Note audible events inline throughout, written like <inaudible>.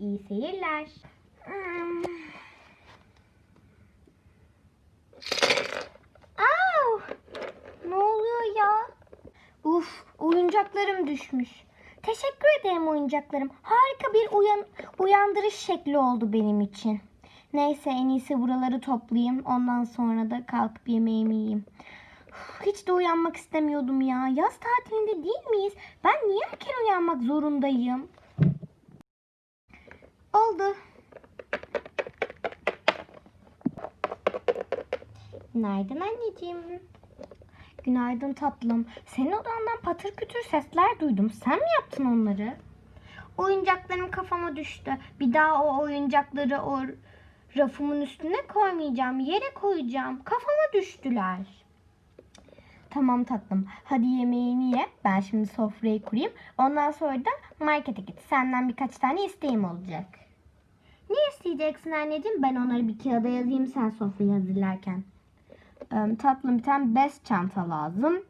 İyi seyirler. Hmm. Au! Ne oluyor ya? Uf, oyuncaklarım düşmüş. Teşekkür ederim oyuncaklarım. Harika bir uyan uyandırış şekli oldu benim için. Neyse en iyisi buraları toplayayım. Ondan sonra da kalkıp yemeğimi yiyeyim. Uf, Hiç de uyanmak istemiyordum ya. Yaz tatilinde değil miyiz? Ben niye erken uyanmak zorundayım? Oldu. Günaydın anneciğim. Günaydın tatlım. Senin odandan patır kütür sesler duydum. Sen mi yaptın onları? Oyuncaklarım kafama düştü. Bir daha o oyuncakları o rafımın üstüne koymayacağım. Yere koyacağım. Kafama düştüler. Tamam tatlım. Hadi yemeğini ye. Ben şimdi sofrayı kurayım. Ondan sonra da markete git. Senden birkaç tane isteğim olacak. Ne isteyeceksin anneciğim? Ben onları bir kağıda yazayım sen sofrayı hazırlarken. Ee, tatlım bir tane bez çanta lazım.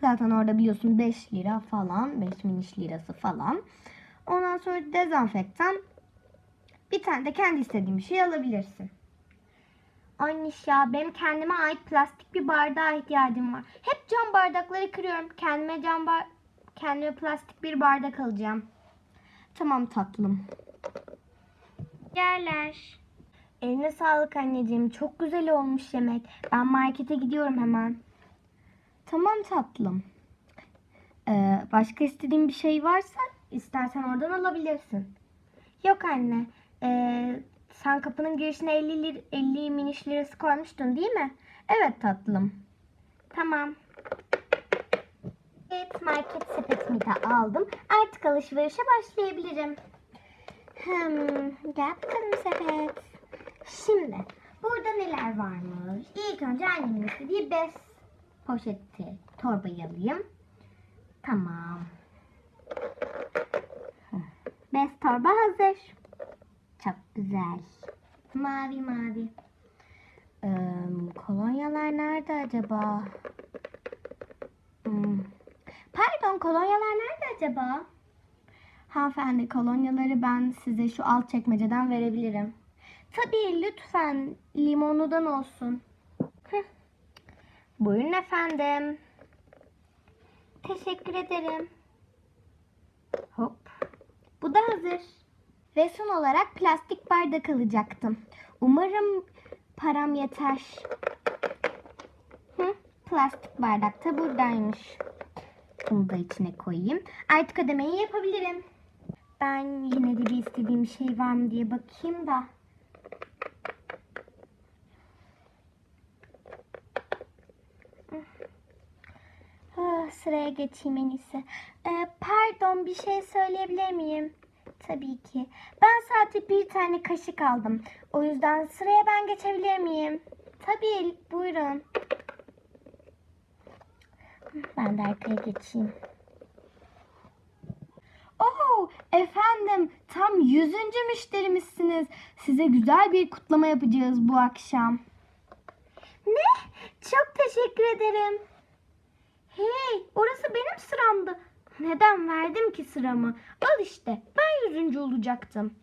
Zaten orada biliyorsun 5 lira falan. 5 miniş lirası falan. Ondan sonra dezenfektan. Bir tane de kendi istediğin bir şey alabilirsin. Anniş ya benim kendime ait plastik bir bardağa ihtiyacım var. Hep cam bardakları kırıyorum. Kendime cam bar kendime plastik bir bardak alacağım. Tamam tatlım. Yerler. Eline sağlık anneciğim. Çok güzel olmuş yemek. Ben markete gidiyorum hemen. Tamam tatlım. Ee, başka istediğin bir şey varsa istersen oradan alabilirsin. Yok anne. Ee, sen kapının girişine 50, lir 50 miniş lirası koymuştun değil mi? Evet tatlım. Tamam. Evet market sepetimi de aldım. Artık alışverişe başlayabilirim. Hmm, gel bakalım sepet. Şimdi burada neler varmış? İlk önce annemin istediği bez poşeti torbayı alayım. Tamam. Bez torba hazır. Çok güzel. Mavi mavi. Ee, kolonyalar nerede acaba? Hmm. Pardon kolonyalar nerede acaba? Hanımefendi kolonyaları ben size şu alt çekmeceden verebilirim. Tabii lütfen limonludan olsun. Heh. Buyurun efendim. Teşekkür ederim. Hop. Bu da hazır. Ve son olarak plastik bardak alacaktım. Umarım param yeter. Hı, plastik bardak da buradaymış. Bunu da içine koyayım. Artık ödemeyi yapabilirim. Ben yine de bir istediğim şey var mı diye bakayım da. Ah, Sıraya geçeyim en iyisi. Ee, pardon bir şey söyleyebilir miyim? Tabii ki. Ben sadece bir tane kaşık aldım. O yüzden sıraya ben geçebilir miyim? Tabii buyurun. Ben de arkaya geçeyim. Oo, efendim tam yüzüncü müşterimizsiniz. Size güzel bir kutlama yapacağız bu akşam. Ne? Çok teşekkür ederim. Hey, orası benim sıramdı. Neden verdim ki sıramı? Al işte, ben yüzüncü olacaktım.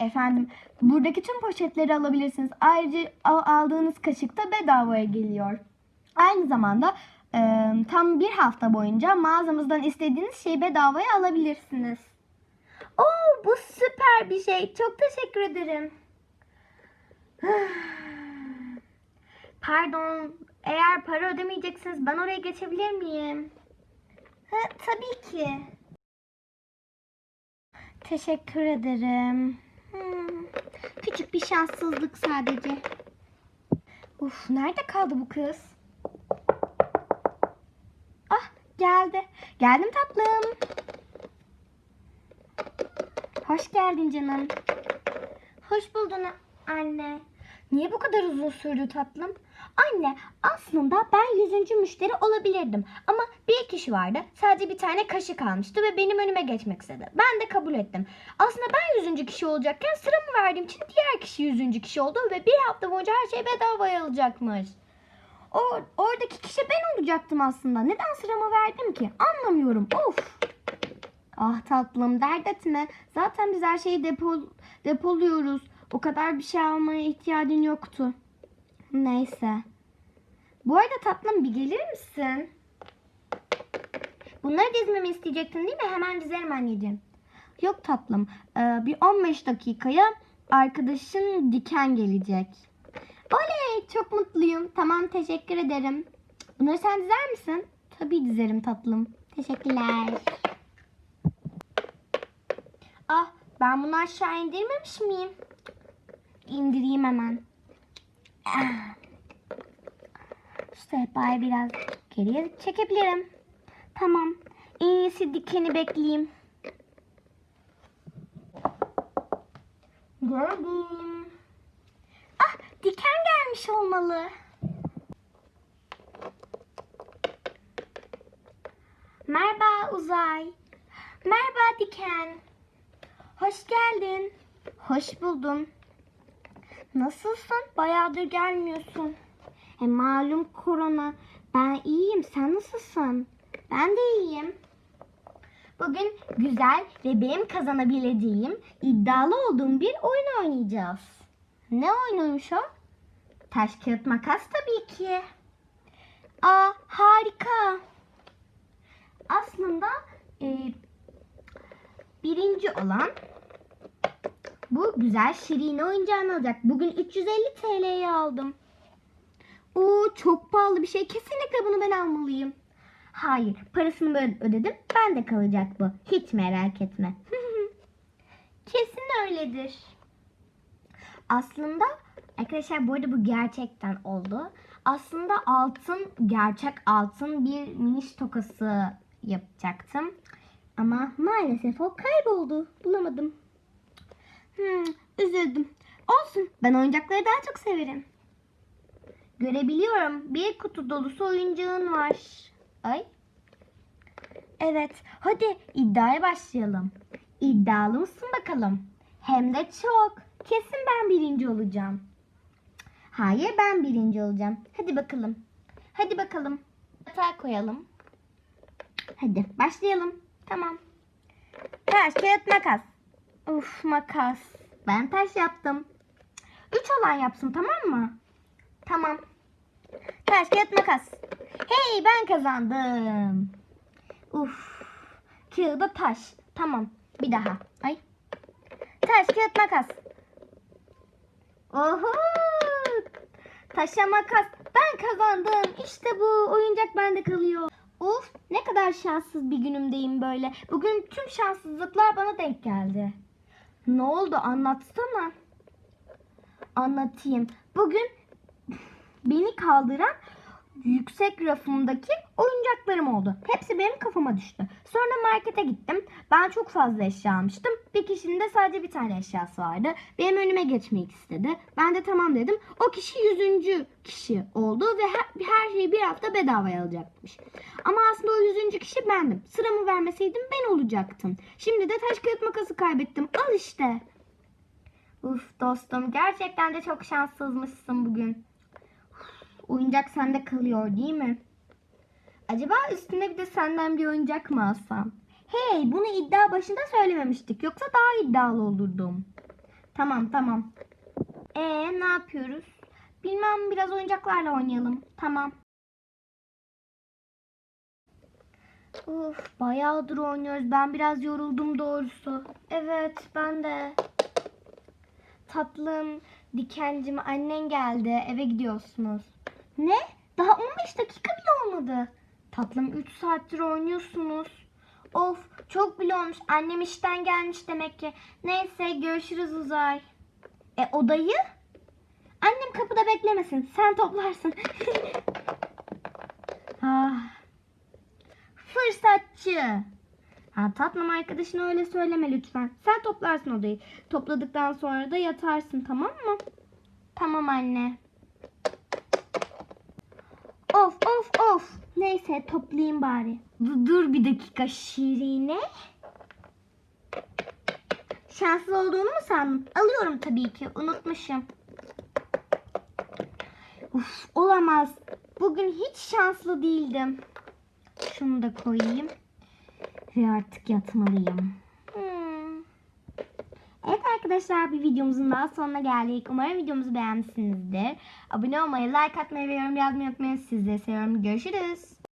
Efendim, buradaki tüm poşetleri alabilirsiniz. Ayrıca al- aldığınız kaşık da bedavaya geliyor. Aynı zamanda e, tam bir hafta boyunca mağazamızdan istediğiniz şeyi bedavaya alabilirsiniz. Oo, bu süper bir şey. Çok teşekkür ederim. <sighs> Pardon, eğer para ödemeyeceksiniz ben oraya geçebilir miyim? Ha, tabii ki. Teşekkür ederim. Hmm, küçük bir şanssızlık sadece. Uf, nerede kaldı bu kız? Ah, geldi. Geldim tatlım. Hoş geldin canım. Hoş buldun anne. Niye bu kadar uzun sürdü tatlım? Anne aslında ben yüzüncü müşteri olabilirdim. Ama bir kişi vardı. Sadece bir tane kaşık almıştı ve benim önüme geçmek istedi. Ben de kabul ettim. Aslında ben yüzüncü kişi olacakken sıramı verdiğim için diğer kişi yüzüncü kişi oldu ve bir hafta boyunca her şey bedavaya alacakmış. O, oradaki kişi ben olacaktım aslında. Neden sıramı verdim ki? Anlamıyorum. Of. Ah tatlım dert etme. Zaten biz her şeyi depo, depoluyoruz. O kadar bir şey almaya ihtiyacın yoktu. Neyse. Bu arada tatlım bir gelir misin? Bunları dizmemi isteyecektin değil mi? Hemen dizerim anneciğim. Yok tatlım. Ee, bir 15 dakikaya arkadaşın diken gelecek. Oley çok mutluyum. Tamam teşekkür ederim. Bunları sen dizer misin? Tabii dizerim tatlım. Teşekkürler. Ah ben bunu aşağı indirmemiş miyim? İndireyim hemen. Şu sehpayı biraz geriye çekebilirim. Tamam. En iyisi dikeni bekleyeyim. Gördüm. Ah diken gelmiş olmalı. Merhaba Uzay. Merhaba Diken. Hoş geldin. Hoş buldum. Nasılsın? Bayağıdır gelmiyorsun. E malum korona. Ben iyiyim. Sen nasılsın? Ben de iyiyim. Bugün güzel ve benim kazanabileceğim, iddialı olduğum bir oyun oynayacağız. Ne oyunuymuş o? Taş kağıt makas tabii ki. Aa harika. Aslında e, birinci olan bu güzel şirin oyuncağını alacak. Bugün 350 TL'ye aldım. Oo çok pahalı bir şey. Kesinlikle bunu ben almalıyım. Hayır, parasını ben ödedim. Ben de kalacak bu. Hiç merak etme. <laughs> Kesin öyledir. Aslında arkadaşlar bu arada bu gerçekten oldu. Aslında altın, gerçek altın bir miniş tokası yapacaktım. Ama maalesef o kayboldu. Bulamadım. Hmm, üzüldüm. Olsun. Ben oyuncakları daha çok severim. Görebiliyorum. Bir kutu dolusu oyuncağın var. Ay. Evet. Hadi iddiaya başlayalım. İddialı mısın bakalım? Hem de çok. Kesin ben birinci olacağım. Hayır ben birinci olacağım. Hadi bakalım. Hadi bakalım. Hata koyalım. Hadi başlayalım. Tamam. Taş, kağıt, makas. Uf makas. Ben taş yaptım. Üç olan yapsın tamam mı? Tamam. Taş, kağıt, makas. Hey ben kazandım. Uf. Kağıda taş. Tamam. Bir daha. Ay. Taş, kağıt, makas. Oho. Taşa makas. Ben kazandım. İşte bu. Oyuncak bende kalıyor. Uf ne kadar şanssız bir günümdeyim böyle. Bugün tüm şanssızlıklar bana denk geldi. Ne oldu anlatsana. Anlatayım. Bugün beni kaldıran yüksek rafımdaki oyuncaklarım oldu. Hepsi benim kafama düştü. Sonra markete gittim. Ben çok fazla eşya almıştım. Bir kişinin de sadece bir tane eşyası vardı. Benim önüme geçmek istedi. Ben de tamam dedim. O kişi yüzüncü kişi oldu ve her, her şeyi bir hafta bedavaya alacakmış. Ama aslında o yüzüncü kişi bendim. Sıramı vermeseydim ben olacaktım. Şimdi de taş kağıt makası kaybettim. Al işte. Uf dostum gerçekten de çok şanssızmışsın bugün. Oyuncak sende kalıyor değil mi? Acaba üstüne bir de senden bir oyuncak mı alsam? Hey bunu iddia başında söylememiştik. Yoksa daha iddialı olurdum. Tamam tamam. Ee ne yapıyoruz? Bilmem biraz oyuncaklarla oynayalım. Tamam. Uf bayağıdır oynuyoruz. Ben biraz yoruldum doğrusu. Evet ben de. Tatlım, dikencim annen geldi. Eve gidiyorsunuz. Ne? Daha 15 dakika bile olmadı. Tatlım 3 saattir oynuyorsunuz. Of çok bile olmuş. Annem işten gelmiş demek ki. Neyse görüşürüz Uzay. E odayı? Annem kapıda beklemesin. Sen toplarsın. <laughs> ah. Fırsatçı. Ha, tatlım arkadaşına öyle söyleme lütfen. Sen toplarsın odayı. Topladıktan sonra da yatarsın tamam mı? Tamam anne. Of of of. Neyse toplayayım bari. Dur, dur bir dakika Şirine. Şanssız olduğunu mu sandın? Alıyorum tabii ki. Unutmuşum. Uf olamaz. Bugün hiç şanslı değildim. Şunu da koyayım. Ve artık yatmalıyım. Arkadaşlar bir videomuzun daha sonuna geldik. Umarım videomuzu beğenmişsinizdir. Abone olmayı, like atmayı ve yorum yazmayı unutmayın. Sizleri seviyorum. Görüşürüz.